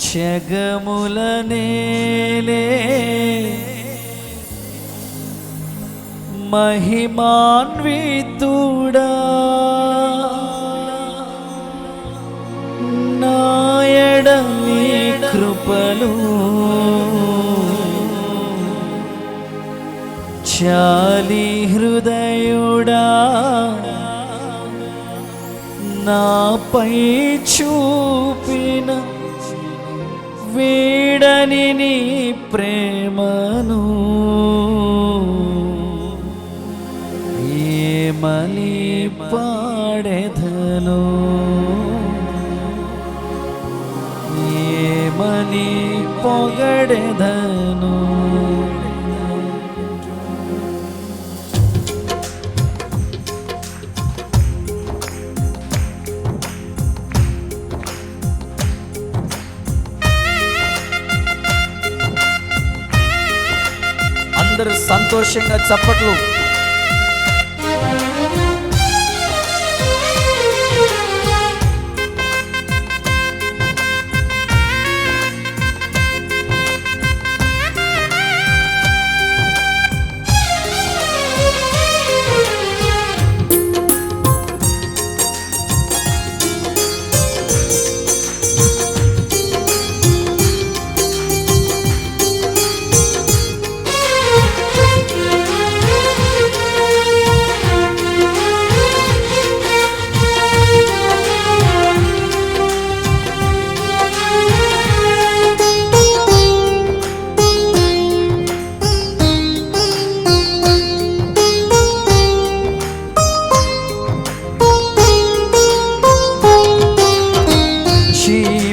జగముల నేలే మహిమాన్వితుడా. నాయడ కృపలు చాలి హృదయుడా. నాపై చూపిన వీడని నీ ప్రేమను ఏమలి పాడెదను? ఏమని పొగడెదను? సంతోషంగా చప్పట్లు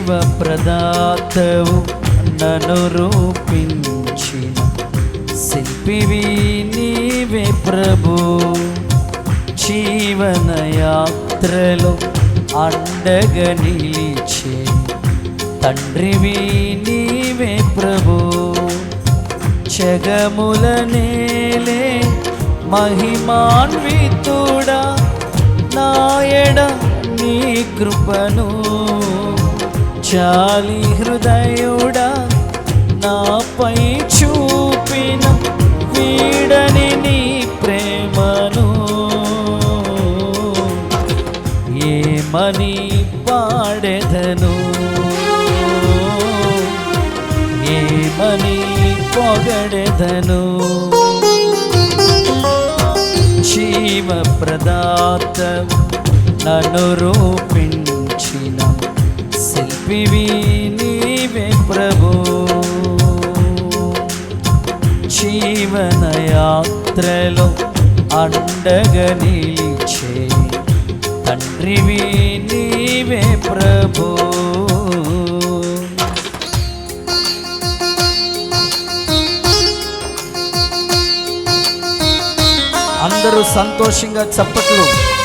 జీవ ప్రదాతవు నన్ను రూపించిన శిల్పివి నీవే ప్రభు. జీవన యాత్రలో అండగా నిలిచే. తండ్రివి నీవే ప్రభు. జగముల నేలే మహిమాన్వితుడా నాయడ నీ కృపను. చాలి హృదయుడా నాపై చూపిన వీడని నీ ప్రేమను. ఏమని పాడెదను? ఏమని పొగడెదను? జీవ ప్రదాత నన్ను రూపించిన శిల్పివి నీవే ప్రభు. జీవన యాత్రలో అండగా నిలిచే తండ్రివి నీవే ప్రభు. అందరూ సంతోషంగా చప్పట్లు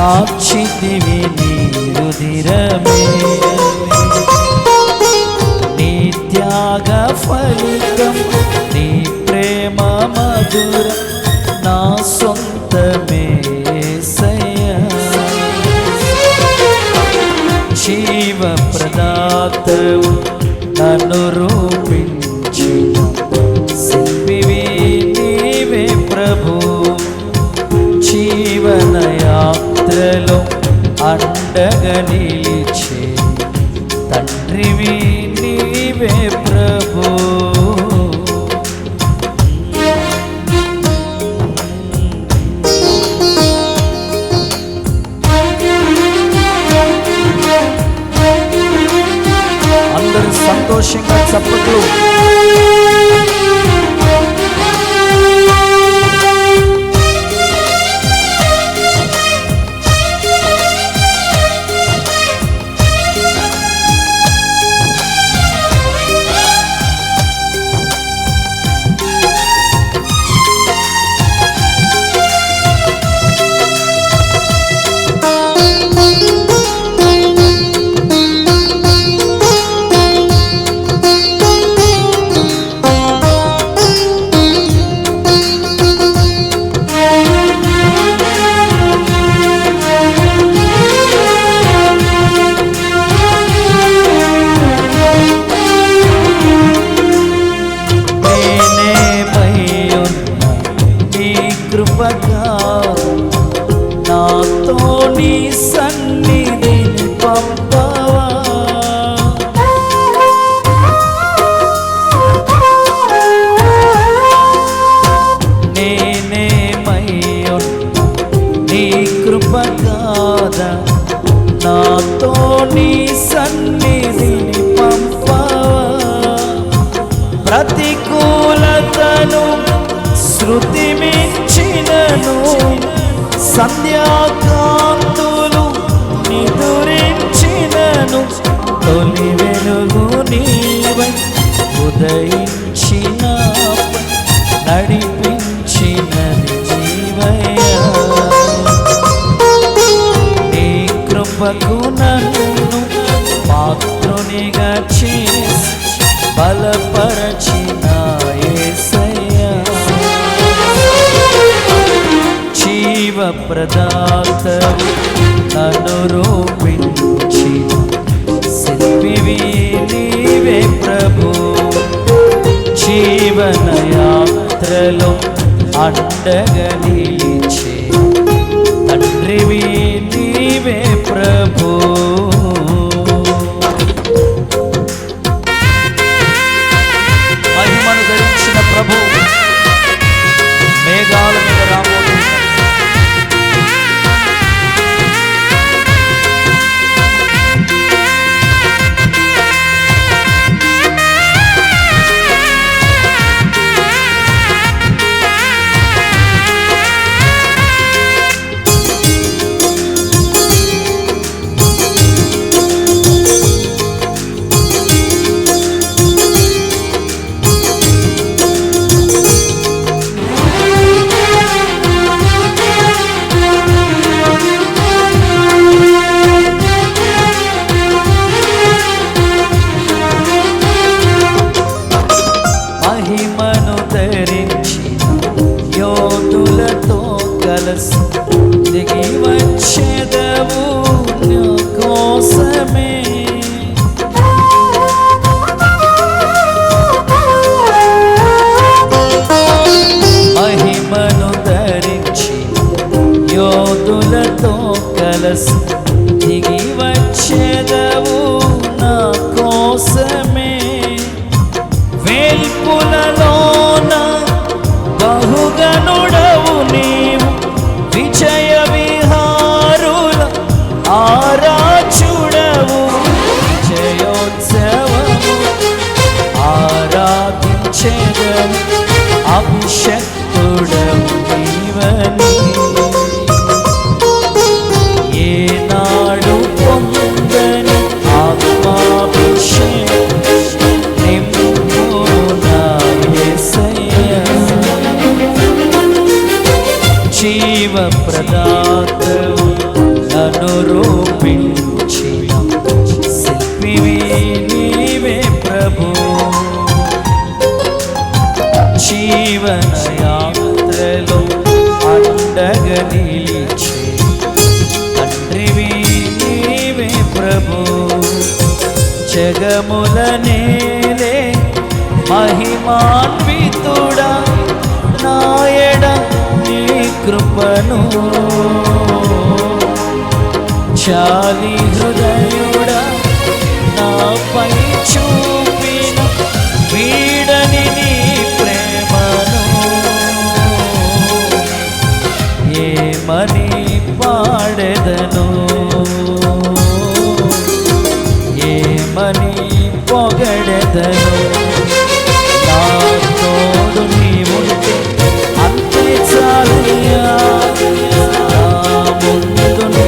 కార్చితివి నీరుదిరమే నీ త్యాగ ఫలితం నీ ప్రేమ మధుర నా సొంతమే యేసయ్యా. జీవ ప్రదాతవు సంధ్యాకాంతులు నిదురించినను. తొలి వెలుగు నీవై ఉదయించిన నడిపించిన జీవయ్యా. నీ కృపకు నన్ను పాత్రునిగా చేసి బలపరచి ప్రదాతవు నన్ను రూపించిన శిల్పివి నీవే ప్రభు. జీవన యాత్రలో అండగా నిలిచే తండ్రివి నీవే ప్రభు. దిగి వచ్చేదవు నా కోసమే. మహిమను ధరించిన యోధులతో కలసి దిగి వచ్చేదవు నా కోసమే. వేల్పులలోన బహుగనుడవు యాత్రలో అండగా నిలిచి తండ్రివి నీవే ప్రభు. జగముల నేలే మహిమాన్వితుడా నాయడ నీ కృపను. చాలి హృదయ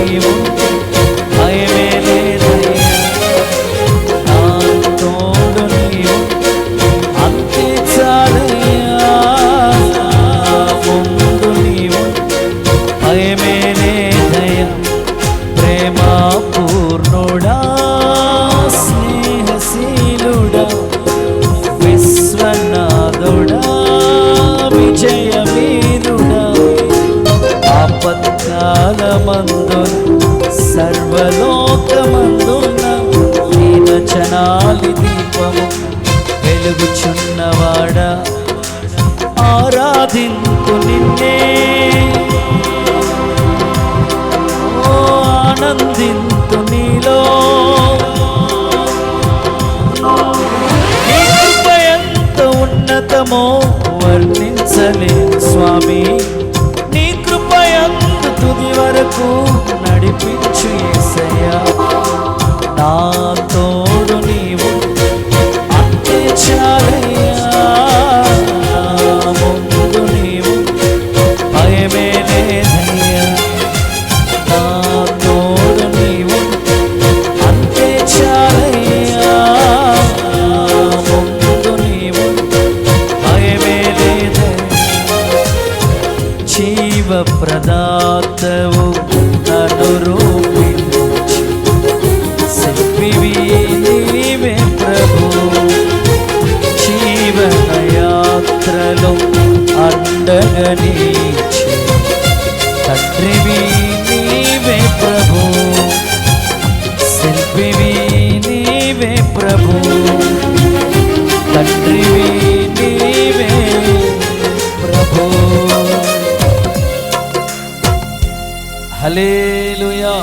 ముందు నీవుంటే భయమే లేదయ్యా నా తోడు నీవుంటే అంతే చాలయ్యా నా ముందు నీవుంటే భయమే లేదయ్యా ప్రేమా పూర్ణుడా స్నేహశీలుడా విశ్వనాథుడా విజయవీరుడా ఆపత్కాలమందు సర్వలోకమందున దీనచనాలి దీపము వెలుగుచున్నవాడా ఆరాధింపు నిన్నే. ఓ ఆనందింతు నీలో. ఎంత ఉన్నతమో వర్ణించలే స్వామి. వరకు నడిపించు యేసయ్యా. జీవన యాత్రలో అండగనిచి తండ్రివి నీవే ప్రభు శిల్పివి నీవే ప్రభు తండ్రివి నీవే ప్రభు. హల్లెలూయా.